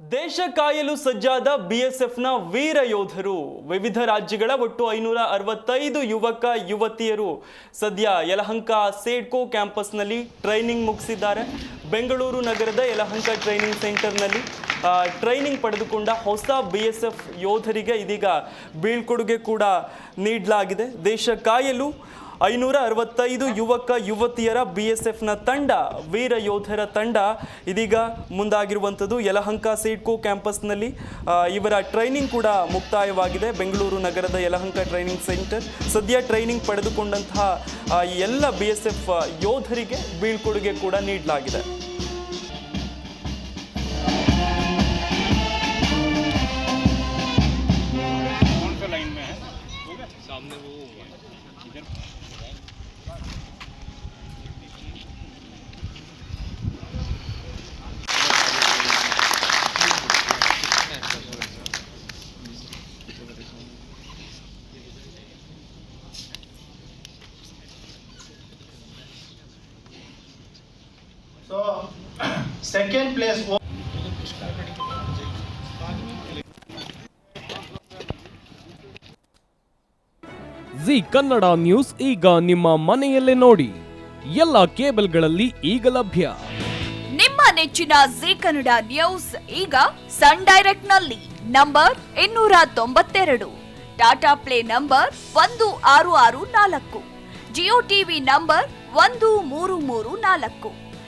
ದೇಶ ಕಾಯಲು ಸಜ್ಜಾದ ಬಿಎಸ್ಎಫ್ನ ವೀರ ಯೋಧರು. ವಿವಿಧ ರಾಜ್ಯಗಳ ಒಟ್ಟು ಐನೂರ ಅರವತ್ತೈದು ಯುವಕ, ಯುವತಿಯರು ಸದ್ಯ ಯಲಹಂಕ ಸೇಡ್ಕೋ ಕ್ಯಾಂಪಸ್ನಲ್ಲಿ ಟ್ರೈನಿಂಗ್ ಮುಗಿಸಿದ್ದಾರೆ. ಬೆಂಗಳೂರು ನಗರದ ಯಲಹಂಕ ಟ್ರೈನಿಂಗ್ ಸೆಂಟರ್ನಲ್ಲಿ ಟ್ರೈನಿಂಗ್ ಪಡೆದುಕೊಂಡ ಹೊಸ ಬಿ ಎಸ್ ಎಫ್ ಯೋಧರಿಗೆ ಇದೀಗ ಬೀಳ್ಕೊಡುಗೆ ಕೂಡ ನೀಡಲಾಗಿದೆ. ದೇಶ ಕಾಯಲು ಐನೂರ ಅರವತ್ತೈದು ಯುವಕ ಯುವತಿಯರ ಬಿ ಎಸ್ ಎಫ್ನ ತಂಡ, ವೀರ ಯೋಧರ ತಂಡ ಇದೀಗ ಮುಂದಾಗಿರುವಂಥದ್ದು. ಯಲಹಂಕ ಸೇಡ್ಕೋ ಕ್ಯಾಂಪಸ್ನಲ್ಲಿ ಇವರ ಟ್ರೈನಿಂಗ್ ಕೂಡ ಮುಕ್ತಾಯವಾಗಿದೆ. ಬೆಂಗಳೂರು ನಗರದ ಯಲಹಂಕ ಟ್ರೈನಿಂಗ್ ಸೆಂಟರ್. ಸದ್ಯ ಟ್ರೈನಿಂಗ್ ಪಡೆದುಕೊಂಡಂತಹ ಎಲ್ಲ ಬಿ ಎಸ್ ಎಫ್ ಯೋಧರಿಗೆ ಬೀಳ್ಕೊಡುಗೆ ಕೂಡ ನೀಡಲಾಗಿದೆ. So, second place was- Zee Kannada news ಈಗ ನಿಮ್ಮ ಮನೆಯಲ್ಲೇ ನೋಡಿ. ಎಲ್ಲ ಕೇಬಲ್ಗಳಲ್ಲಿ ಈಗ ಲಭ್ಯ. ನಿಮ್ಮ ನೆಚ್ಚಿನ ಜಿ ಕನ್ನಡ ನ್ಯೂಸ್ ಈಗ ಸನ್ ಡೈರೆಕ್ಟ್ನಲ್ಲಿ ನಂಬರ್ ಇನ್ನೂರ ತೊಂಬತ್ತೆರಡು. ಟಾಟಾ ಪ್ಲೇ ನಂಬರ್ ಒಂದು ಆರು ಆರು ನಾಲ್ಕು. ಜಿಯೋ ಟಿವಿ ನಂಬರ್ ಒಂದು ಮೂರು ಮೂರು ನಾಲ್ಕು.